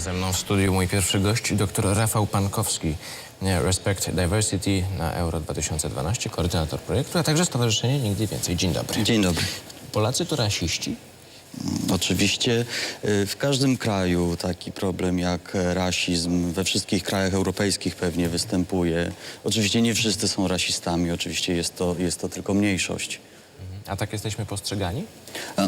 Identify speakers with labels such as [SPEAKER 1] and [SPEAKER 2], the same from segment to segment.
[SPEAKER 1] Ze mną w studiu mój pierwszy gość, dr Rafał Pankowski, Respect Diversity na Euro 2012, koordynator projektu, a także Stowarzyszenie Nigdy Więcej. Dzień dobry.
[SPEAKER 2] Dzień dobry.
[SPEAKER 1] Polacy to rasiści?
[SPEAKER 2] Oczywiście y, w każdym kraju taki problem jak e, rasizm we wszystkich krajach europejskich pewnie występuje. Oczywiście nie wszyscy są rasistami, oczywiście jest to, jest to tylko mniejszość.
[SPEAKER 1] A tak jesteśmy postrzegani?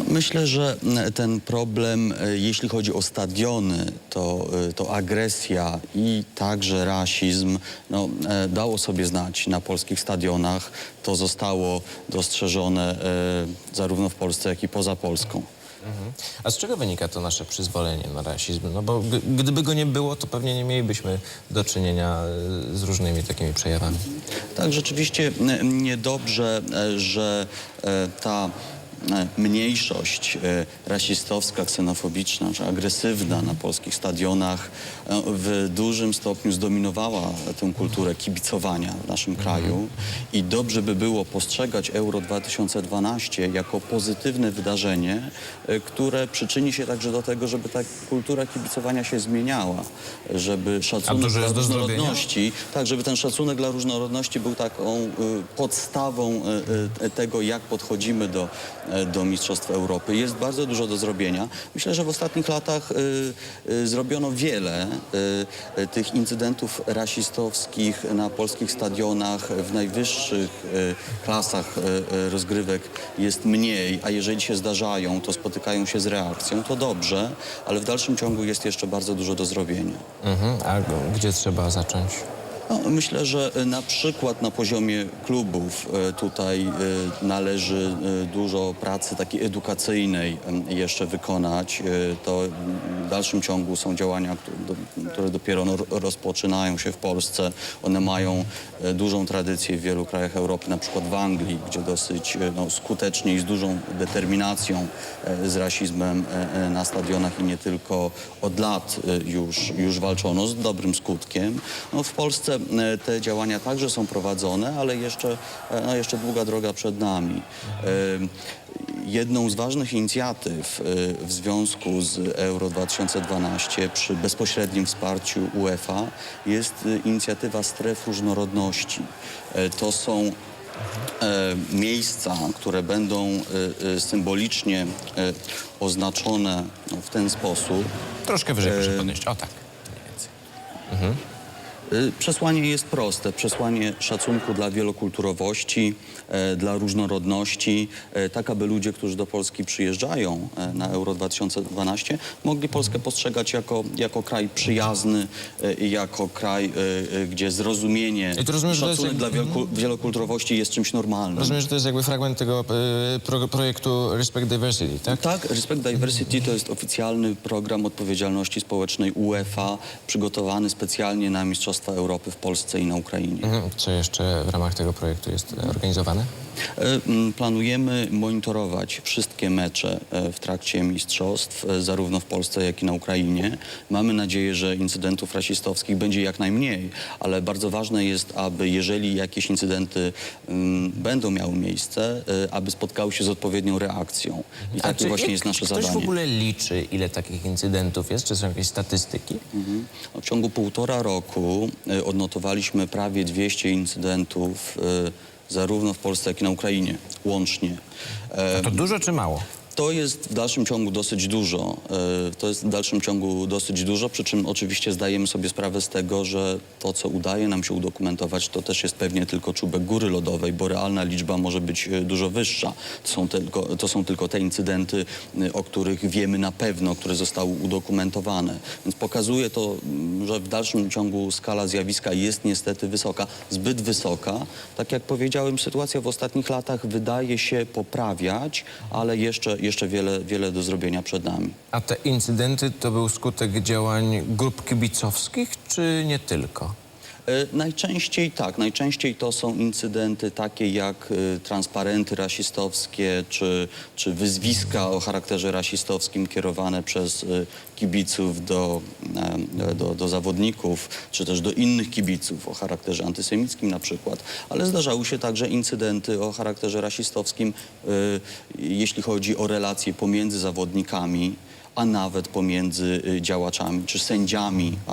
[SPEAKER 2] Myślę, że ten problem, e, jeśli chodzi o stadiony, to, e, to agresja i także rasizm no, e, dało sobie znać na polskich stadionach. To zostało dostrzeżone zarówno w Polsce, jak i poza Polską.
[SPEAKER 1] A z czego wynika to nasze przyzwolenie na rasizm? No bo gdyby go nie było, to pewnie nie mielibyśmy do czynienia y, z różnymi takimi przejawami.
[SPEAKER 2] Tak, rzeczywiście niedobrze, e, że e, ta e, mniejszość e, rasistowska, ksenofobiczna czy agresywna na polskich stadionach e, w dużym stopniu zdominowała tę kulturę kibicowania w naszym kraju. I dobrze by było postrzegać Euro 2012 jako pozytywne wydarzenie, e, które przyczyni się także do tego, żeby ta kultura kibicowania się zmieniała, żeby szacunek dla różnorodności tak, żeby ten szacunek dla różnorodności był taką podstawą tego, jak podchodzimy do, do Mistrzostw Europy. Jest bardzo dużo do zrobienia. Myślę, że w ostatnich latach y, y, zrobiono wiele tych incydentów rasistowskich na polskich stadionach. W najwyższych klasach rozgrywek jest mniej, a jeżeli się zdarzają, to spotykają się z reakcją. To dobrze, ale w dalszym ciągu jest jeszcze bardzo dużo do zrobienia.
[SPEAKER 1] Mhm. A gdzie trzeba zacząć?
[SPEAKER 2] No, myślę, że y, na przykład na poziomie klubów y, tutaj y, należy dużo pracy takiej edukacyjnej jeszcze wykonać. To w dalszym ciągu są działania, które, do, które dopiero no, ro- rozpoczynają się w Polsce. One mają dużą tradycję w wielu krajach Europy, na przykład w Anglii, gdzie dosyć no, skutecznie i z dużą determinacją z rasizmem na stadionach i nie tylko od lat już, już walczono z dobrym skutkiem. No, w Polsce e, te działania także są prowadzone, ale jeszcze, e, no, jeszcze długa droga przed nami. E, Jedną z ważnych inicjatyw w związku z Euro 2012 przy bezpośrednim wsparciu UEFA jest inicjatywa stref różnorodności. To są miejsca, które będą symbolicznie oznaczone w ten sposób,
[SPEAKER 1] Troszkę wyżej proszę podnieść. O tak.
[SPEAKER 2] Y, Przesłanie jest proste. Przesłanie szacunku dla wielokulturowości, e, dla różnorodności, e, tak aby ludzie, którzy do Polski przyjeżdżają e, na Euro 2012, mogli Polskę postrzegać jako, jako kraj przyjazny i jako kraj, gdzie zrozumienie,
[SPEAKER 1] I to rozumiem, to jest
[SPEAKER 2] szacunek dla wielku, wielokulturowości jest czymś normalnym.
[SPEAKER 1] Rozumiem, że to jest jakby fragment tego y, pro, projektu Respect Diversity, tak?
[SPEAKER 2] Tak, Respect Diversity to jest oficjalny program odpowiedzialności społecznej UEFA, przygotowany specjalnie na Mistrzostwa Europy w Polsce i na Ukrainie.
[SPEAKER 1] Mhm. Co jeszcze w ramach tego projektu jest organizowane?
[SPEAKER 2] E, m, Planujemy monitorować wszystkie mecze e, w trakcie mistrzostw, e, zarówno w Polsce, jak i na Ukrainie. Mamy nadzieję, że incydentów rasistowskich będzie jak najmniej, ale bardzo ważne jest, aby jeżeli jakieś incydenty m, będą miały miejsce, aby spotkały się z odpowiednią reakcją. I
[SPEAKER 1] A
[SPEAKER 2] takie
[SPEAKER 1] czy
[SPEAKER 2] właśnie jest nasze
[SPEAKER 1] ktoś
[SPEAKER 2] zadanie.
[SPEAKER 1] w ogóle liczy, ile takich incydentów jest? Czy są jakieś statystyki?
[SPEAKER 2] Mhm. No, W ciągu półtora roku odnotowaliśmy prawie 200 incydentów zarówno w Polsce, jak i na Ukrainie łącznie.
[SPEAKER 1] To dużo czy mało?
[SPEAKER 2] To jest w dalszym ciągu dosyć dużo. E, To jest w dalszym ciągu dosyć dużo, przy czym oczywiście zdajemy sobie sprawę z tego, że to, co udaje nam się udokumentować, to też jest pewnie tylko czubek góry lodowej, bo realna liczba może być e, dużo wyższa. To są tylko, to są tylko te incydenty, e, o których wiemy na pewno, które zostały udokumentowane. Więc pokazuje to, m, że w dalszym ciągu skala zjawiska jest niestety wysoka, zbyt wysoka. Tak jak powiedziałem, sytuacja w ostatnich latach wydaje się poprawiać, ale jeszcze, jeszcze wiele, wiele do zrobienia przed nami.
[SPEAKER 1] A te incydenty to był skutek działań grup kibicowskich, czy nie tylko?
[SPEAKER 2] E, Najczęściej tak, najczęściej to są incydenty takie jak e, transparenty rasistowskie czy, czy wyzwiska o charakterze rasistowskim kierowane przez e, kibiców do, do, do zawodników, czy też do innych kibiców o charakterze antysemickim na przykład, ale zdarzały się także incydenty o charakterze rasistowskim, jeśli chodzi o relacje pomiędzy zawodnikami a nawet pomiędzy y, działaczami czy sędziami a,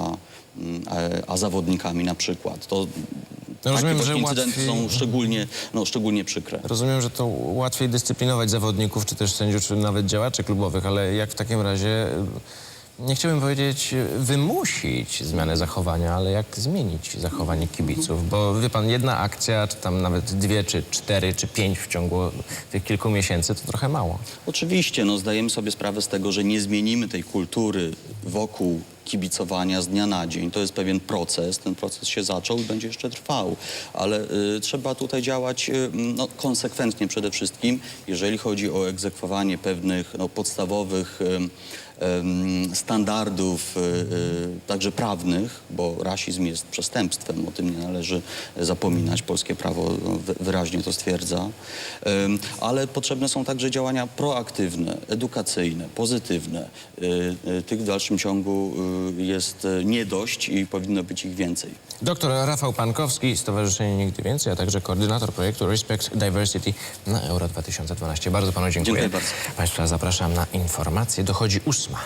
[SPEAKER 2] mm, a, a zawodnikami na przykład. To
[SPEAKER 1] No rozumiem,
[SPEAKER 2] takie
[SPEAKER 1] że
[SPEAKER 2] incydenty
[SPEAKER 1] łatwiej-
[SPEAKER 2] są szczególnie, no, szczególnie przykre.
[SPEAKER 1] Rozumiem, że to łatwiej dyscyplinować zawodników, czy też sędziów, czy nawet działaczy klubowych, ale jak w takim razie, nie chciałbym powiedzieć y, wymusić zmianę zachowania, ale jak zmienić zachowanie kibiców? Bo wie pan, jedna akcja, czy tam nawet dwie, czy cztery, czy pięć w ciągu tych kilku miesięcy, to trochę mało.
[SPEAKER 2] Oczywiście, no, zdajemy sobie sprawę z tego, że nie zmienimy tej kultury wokół kibicowania z dnia na dzień. To jest pewien proces, ten proces się zaczął i będzie jeszcze trwał, ale y, trzeba tutaj działać y, no, konsekwentnie przede wszystkim, jeżeli chodzi o egzekwowanie pewnych no, podstawowych ym, standardów, y, y, także prawnych, bo rasizm jest przestępstwem, o tym nie należy zapominać, polskie prawo no, wy- wyraźnie to stwierdza, ale potrzebne są także działania proaktywne, edukacyjne, pozytywne. Y, y, Tych w dalszym ciągu y, jest y, nie dość i powinno być ich więcej.
[SPEAKER 1] Doktor Rafał Pankowski, Stowarzyszenie Nigdy Więcej, a także koordynator projektu Respect Diversity na Euro 2012. Bardzo panu dziękuję.
[SPEAKER 2] Dziękuję bardzo.
[SPEAKER 1] Państwa zapraszam na informacje. Dochodzi ósma.